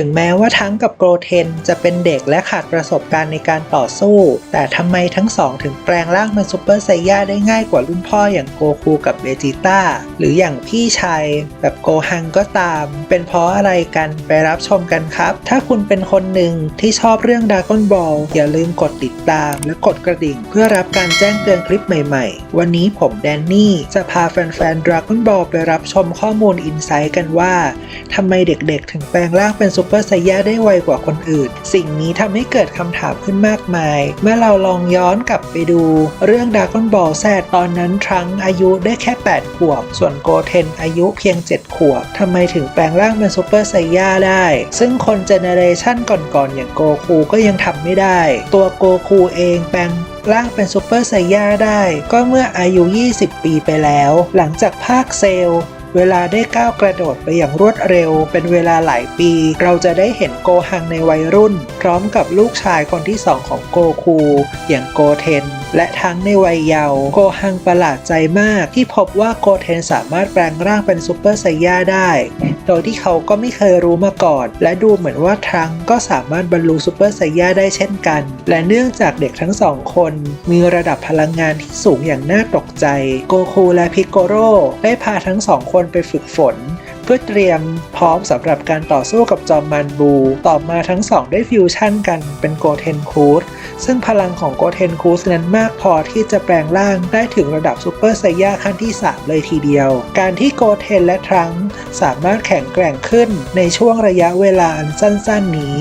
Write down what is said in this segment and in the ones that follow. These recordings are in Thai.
ถึงแม้ว่าทั้งกับโกรเทนจะเป็นเด็กและขาดประสบการณ์ในการต่อสู้ แต่ทำไมทั้งสองถึงแปลงร่างเป็นซูเปอร์ไซย่าได้ง่ายกว่ารุ่นพ่ออย่างโกคูกับเบจิต้า หรืออย่างพี่ชายแบบโกฮังก็ตาม เป็นเพราะอะไรกันไปรับชมกันครับ ถ้าคุณเป็นคนหนึ่งที่ชอบเรื่องดากอนบอลอย่าลืมกดติดตาม และกดกระดิ่ง เพื่อรับการแจ้งเตือนคลิปใหม่ๆ วันนี้ผมแดนนี่จะพาแฟนๆดราก้อนบอลไปรับชมข้อมูลอินไซต์กันว่าทำไมเด็กๆ ถึงแปลงร่างเป็นซูปอร์ไซย่าได้ไวกว่าคนอื่น สิ่งนี้ทำให้เกิดคำถามขึ้นมากมาย เมื่อเราลองย้อนกลับไปดู เรื่องดากอนบอลแซดตอนนั้นทรังอายุได้แค่ 8 ขวบ ส่วนโกเทนอายุเพียง 7 ขวบทำไมถึงแปลงร่างเป็นซูเปอร์ไซย่าได้ ซึ่งคนเจเนเรชันก่อนๆอย่างโกคูก็ยังทำไม่ได้ ตัวโกคูเองแปลงร่างเป็นซูเปอร์ไซย่าได้ ก็เมื่ออายุ 20 ปีไปแล้ว หลังจากภาคเซล เวลาได้ก้าวกระโดดไปอย่างรวดเร็ว เป็นเวลาหลายปี เราจะได้เห็นโกฮังในวัยรุ่น พร้อมกับลูกชายคนที่สองของโกคู อย่างโกเทน และทั้งในวัยเยาว์โกฮังประหลาดใจมากที่พบว่าโกเทนสามารถแปลงร่างเป็นซูเปอร์ไซย่าได้ โดยที่เขาก็ไม่เคยรู้มาก่อน และดูเหมือนว่าทรังก์ก็สามารถบรรลุซูเปอร์ไซย่าได้เช่นกัน และเนื่องจากเด็กทั้งสองคน มีระดับพลังงานที่สูงอย่างน่าตกใจ โกคูและพิกโกโร่ได้พาทั้งสองคนไปฝึกฝน เพื่อเตรียมพร้อมสำหรับการต่อสู้กับจอมมานบู ต่อมาทั้งสองได้ฟิวชั่นกันเป็นโกเทนคูดซึ่งพลังของโกเทนคูสนั้นมากพอที่จะแปลงร่างได้ถึงระดับซูเปอร์ไซย่าขั้นที่ 3 เลยทีเดียว การที่โกเทนและทรังสามารถแข็งแกร่งขึ้นในช่วงระยะเวลาอันสั้นๆนี้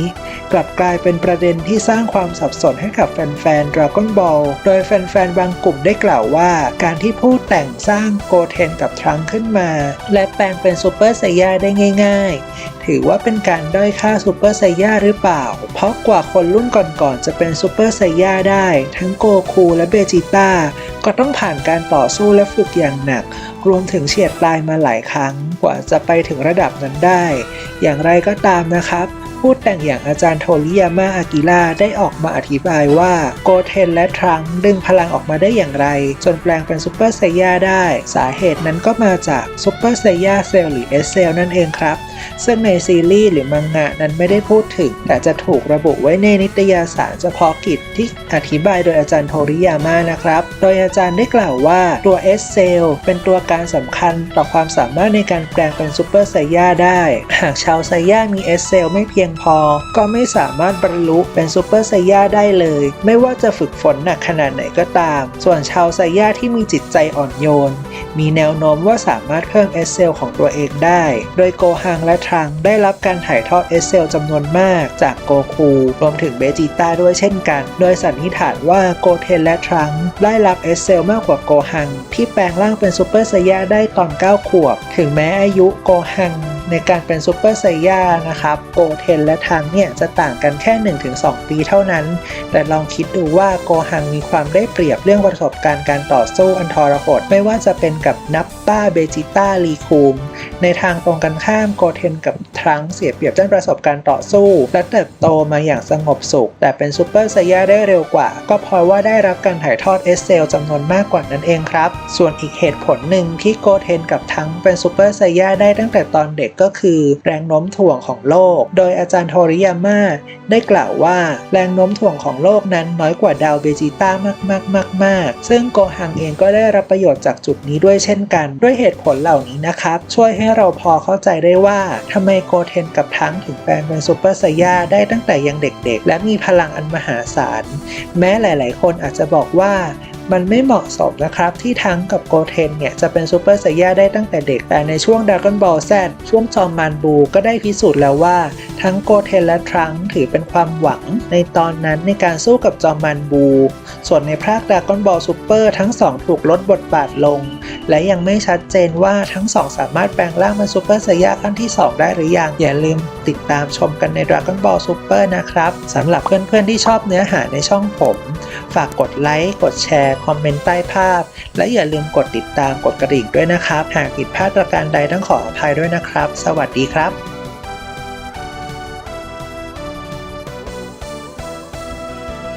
กลับกลายเป็นประเด็นที่สร้างความสับสนให้กับแฟนๆ Dragon Ball โดยแฟนๆ บางกลุ่มได้กล่าวว่า การที่ผู้แต่งสร้างโกเทนกับทรังขึ้นมา และแปลงเป็นซูเปอร์ไซย่าได้ง่าย ๆ ถือว่าเป็นการด้อยค่าซูเปอร์ไซย่าหรือเปล่า เพราะกว่าคนรุ่นก่อนๆจะเป็นซูเปอร์ไซย่าได้ ทั้งโกคูและเบจิต้าก็ต้องผ่านการต่อสู้และฝึกอย่างหนัก รวมถึงเฉียดตายมาหลายครั้งกว่าจะไปถึงระดับนั้นได้ อย่างไรก็ตามนะครับ ผู้แต่งอย่างอาจารย์โทริยาม่าอากิระได้ออกมาอธิบายว่าโกเทนและทรังดึงพลังออกมาได้อย่างไร จนแปลงเป็นซูเปอร์ไซย่าได้ สาเหตุนั้นก็มาจากซูเปอร์ไซย่าเซลล์หรือเอสเซลนั่นเองครับซึ่งในซีรีส์หรือมังงะนั้นไม่ได้พูดถึง แต่จะถูกระบุไว้ในนิตยสารเฉพาะกิจที่อธิบายโดยอาจารย์โทริยาม่านะครับ โดยอาจารย์ได้กล่าวว่าตัว S เซลเป็นตัวการสำคัญต่อความสามารถในการแปลงเป็นซูเปอร์ไซย่าได้ หากชาวไซย่ามี S เซลไม่เพียงพอ ก็ไม่สามารถบรรลุเป็นซูเปอร์ไซย่าได้เลย ไม่ว่าจะฝึกฝนหนักขนาดไหนก็ตาม ส่วนชาวไซย่าที่มีจิตใจอ่อนโยน มีแนวโน้มว่าสามารถเพิ่ม S เซลของตัวเองได้ โดยโกฮังและทรังได้รับการถ่ายทอด S เซลจำนวนมากจากโกคูรวมถึงเบจิต้าด้วยเช่นกัน โดยสันนิษฐานว่าโกเทนและทรังได้รับ S เซลมากกว่าโกฮัง ที่แปลงร่างเป็นซูเปอร์ไซย่าได้ตอน 9 ขวบ ถึงแม้อายุโกฮัง ในการเป็นซูเปอร์ไซย่านะครับโกเทนและทังเนี่ยจะต่างกันแค่ 1-2 ปีเท่านั้น แต่ลองคิดดูว่าโกฮังมีความได้เปรียบเรื่องประสบการณ์การต่อสู้อันทรหดไม่ว่าจะเป็นกับนับป้าเบจิต้าลีคูมในทางตรงกันข้ามโกเทนกับ รั้งเสียเปรียบด้านประสบการณ์ต่อสู้ และเติบโตมาอย่างสงบสุข แต่เป็นซูเปอร์ไซย่าได้เร็วกว่า ก็เพราะว่าได้รับการถ่ายทอดเอสเซลจำนวนมากกว่านั่นเองครับ ส่วนอีกเหตุผลหนึ่งที่โกเทนกับทรังเป็นซูเปอร์ไซย่าได้ตั้งแต่ตอนเด็กก็คือแรงโน้มถ่วงของโลก โดยอาจารย์โทริยาม่าได้กล่าวว่าแรงโน้มถ่วงของโลกนั้นน้อยกว่าดาวเบจิต้ามากมากมากมากๆซึ่งโกฮังเองก็ได้รับประโยชน์จากจุดนี้ด้วยเช่นกัน ด้วยเหตุผลเหล่านี้นะครับ ช่วยให้เราพอเข้าใจได้ว่าทำไมโกเทนกับทั้งถึงแปลงเป็นซูเปอร์ไซย่าได้ตั้งแต่ยังเด็กๆ และมีพลังอันมหาศาล แม้หลายๆ คนอาจจะบอกว่ามันไม่เหมาะสมนะครับที่ทั้งกับโกเทนเนี่ย จะเป็นซูเปอร์ไซย่าได้ตั้งแต่เด็ก แต่ในช่วงด r a ก้อนบอลแซช่วงจอมมานบูก็ได้พิสูจน์แล้วว่า ทั้งโกเทนและทรังถือเป็นความหวังในตอนนั้นในการสู้กับจอมมานบู ส่วนในภาคด r a ก้อนบอลซูเปอร์ทั้งสองถูกลดบทบาทลง และยังไม่ชัดเจนว่าทั้งสองสามารถแปลงร่างเป็นซูเปอร์ไซย่าขั้นที่ 2 ได้หรือยัง อย่าลืมติดตามชมกันใน Dragon Ball Super นะครับสำหรับเพื่อนๆที่ชอบเนื้อหาในช่องผม ฝากกดไลค์ กดแชร์ คอมเมนต์ใต้ภาพ และอย่าลืมกดติดตามกดกระดิ่งด้วยนะครับ หากผิดพลาดประการใดต้องขออภัยด้วยนะครับ สวัสดีครับ